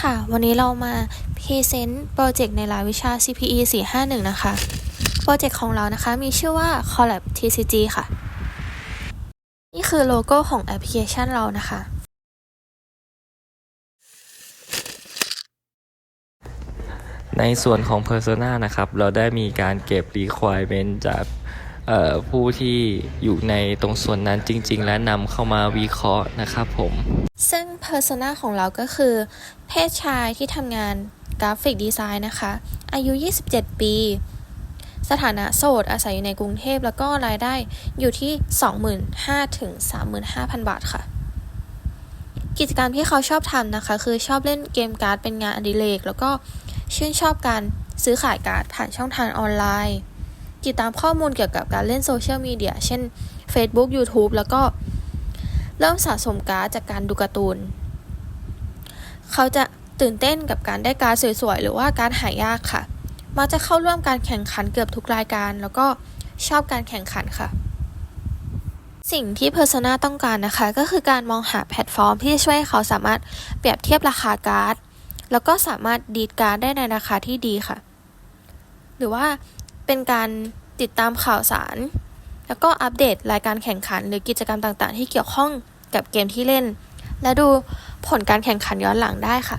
ค่ะ วันนี้เรามาพรีเซนต์โปรเจกต์ในรายวิชา CPE 451 นะคะ โปรเจกต์ของเรานะคะมีชื่อว่า Collab TCG ค่ะ นี่คือโลโก้ของแอปพลิเคชันเรานะคะ ในส่วนของ Persona นะครับ เราได้มีการเก็บ requirement จาก ผู้ที่อยู่ในตรงส่วนนั้นจริง ๆ และนำเข้ามาวิเคราะห์นะครับผม ซึ่ง Persona ของเราก็คือ เพศชายที่ทำงานกราฟิกดีไซน์นะคะ อายุ 27 ปี สถานะโสดอาศัยอยู่ในกรุงเทพแล้วก็รายได้อยู่ที่ 25,000ถึง35,000 บาทค่ะ กิจกรรมที่เขาชอบทำนะคะ คือชอบเล่นเกมการ์ดเป็นงานอดิเรกแล้วก็ชื่นชอบการซื้อขายการ์ดผ่านช่องทางออนไลน์ ติดตามข้อมูลเกี่ยวกับการเล่นโซเชียลมีเดียเช่น Facebook YouTube แล้วก็เริ่มสะสมการ์ดจากการดูการ์ตูน เขาจะตื่นเต้นกับการได้การ์ดสวยๆ หรือว่าการหายากค่ะ มักจะเข้าร่วมการแข่งขันเกือบทุกรายการ แล้วก็ชอบการแข่งขันค่ะ สิ่งที่ Persona ต้องการนะคะ ก็คือการมองหาแพลตฟอร์มที่ช่วยเขาสามารถเปรียบเทียบราคาการ์ด แล้วก็สามารถดีดการ์ดได้ในราคาที่ดีค่ะ หรือว่า เป็นการติดตามข่าวสาร แล้วก็อัปเดตรายการแข่งขัน หรือกิจกรรมต่างๆ ที่เกี่ยวข้องกับเกมที่เล่น และดูผลการแข่งขันย้อนหลังได้ค่ะ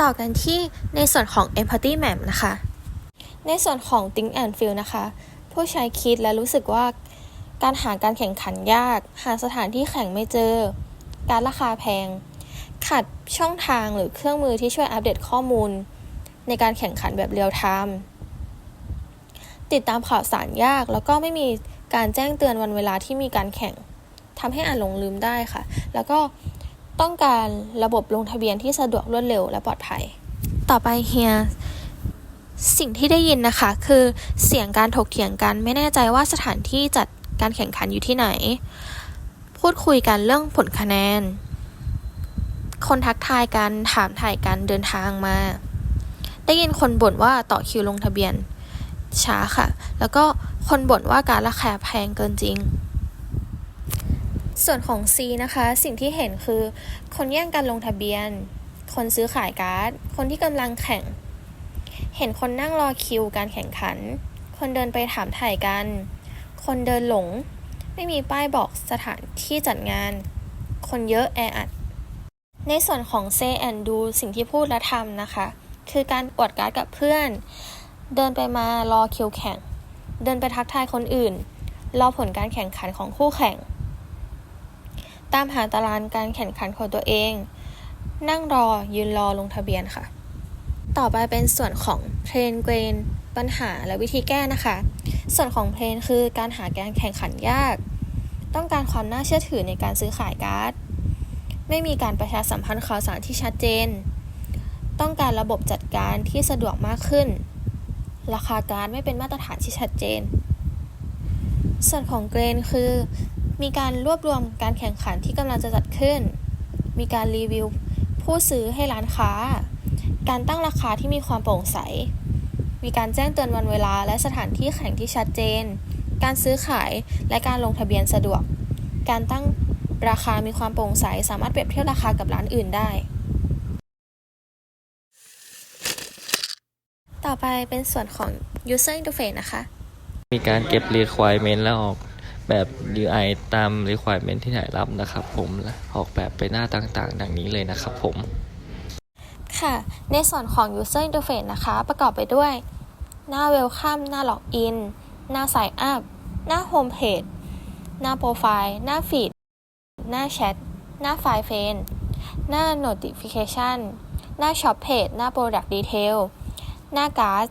ต่อกันที่ในส่วนของ Empathy Map นะคะ ในส่วนของ Think and Feel นะคะ ผู้ใช้คิดและรู้สึกว่าการหาการแข่งขันยาก หาสถานที่แข่งไม่เจอ การราคาแพง ขาดช่องทางหรือเครื่องมือที่ช่วยอัปเดตข้อมูล ในการแข่งขันแบบเรียลไทม์ติดตามข่าวสารยากแล้วก็ไม่มีการแจ้งเตือนวันเวลาที่มีการแข่งทำให้อ่าจหลงลืมได้ค่ะ แล้วก็ต้องการระบบลงทะเบียนที่สะดวกรวดเร็วและปลอดภัย ต่อไปเฮียสิ่งที่ได้ยินนะคะ คือเสียงการถกเถียงกันไม่แน่ใจว่าสถานที่จัดการแข่งขันอยู่ที่ไหน พูดคุยกันเรื่องผลคะแนน คนทักทายกันถามถ่ายกันเดินทางมา ได้ยินคนบ่นว่าต่อคิวลงทะเบียน ช้าค่ะ แล้วก็คนบ่นว่าการราคาแพงเกินจริง ส่วนของ C นะคะ สิ่งที่เห็นคือ คนแย่งกันลงทะเบียน คนซื้อขายการ์ด คนที่กำลังแข่ง เห็นคนนั่งรอคิวการแข่งขัน คนเดินไปถามถ่ายกัน คนเดินหลง ไม่มีป้ายบอกสถานที่จัดงาน คนเยอะแออัดในส่วนของ say and do สิ่งที่พูดและทำนะคะ คือการอวดการ์ดกับเพื่อน เดินไปมารอคิวแข่ง เดินไปทักทายคนอื่น รอผลการแข่งขันของคู่แข่ง ตามหาตารางการแข่งขันของตัวเอง นั่งรอยืนรอลงทะเบียนค่ะ ต่อไปเป็นส่วนของเพลนเกรนปัญหาและวิธีแก้นะคะ ส่วนของเพลนคือการหาการแข่งขันยาก ต้องการความน่าเชื่อถือในการซื้อขายการ์ด ไม่มีการประชาสัมพันธ์ข่าวสารที่ชัดเจน ต้องการระบบจัดการที่สะดวกมากขึ้น ราคาการ์ดไม่เป็นมาตรฐานที่ชัดเจน ส่วนของเกรนคือ มีการรวบรวมการแข่งขันที่กำลังจะจัดขึ้น มีการรีวิวผู้ซื้อให้ร้านค้า การตั้งราคาที่มีความโปร่งใส มีการแจ้งเตือนวันเวลาและสถานที่แข่งที่ชัดเจน การซื้อขายและการลงทะเบียนสะดวก การตั้งราคามีความโปร่งใส สามารถเปรียบเทียบราคากับร้านอื่นได้ ต่อไปเป็นส่วนของ user interface นะคะ มีการเก็บ requirement แล้วออกแบบ UI ตาม requirement ที่ได้รับนะครับผมและออกแบบไปหน้าต่างๆ ดังนี้เลยนะครับผม ค่ะ ในส่วนของ user interface นะคะ ประกอบไปด้วย หน้า welcome หน้า login หน้า sign up หน้า homepage หน้า profile หน้า feed หน้า chat หน้า file frame หน้า notification หน้า shop page หน้า product detail หน้าการ์ด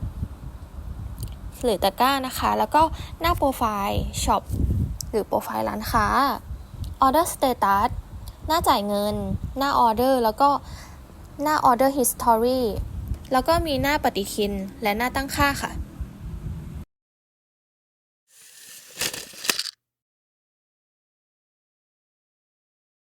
หรือตะกร้านะคะ แล้วก็หน้าโปรไฟล์ช็อปหรือโปรไฟล์ร้านค้า order status หน้าจ่ายเงิน หน้าออเดอร์แล้วก็หน้าออเดอร์ฮิสตอรีแล้วก็มีหน้าปฏิทินและหน้าตั้งค่าค่ะ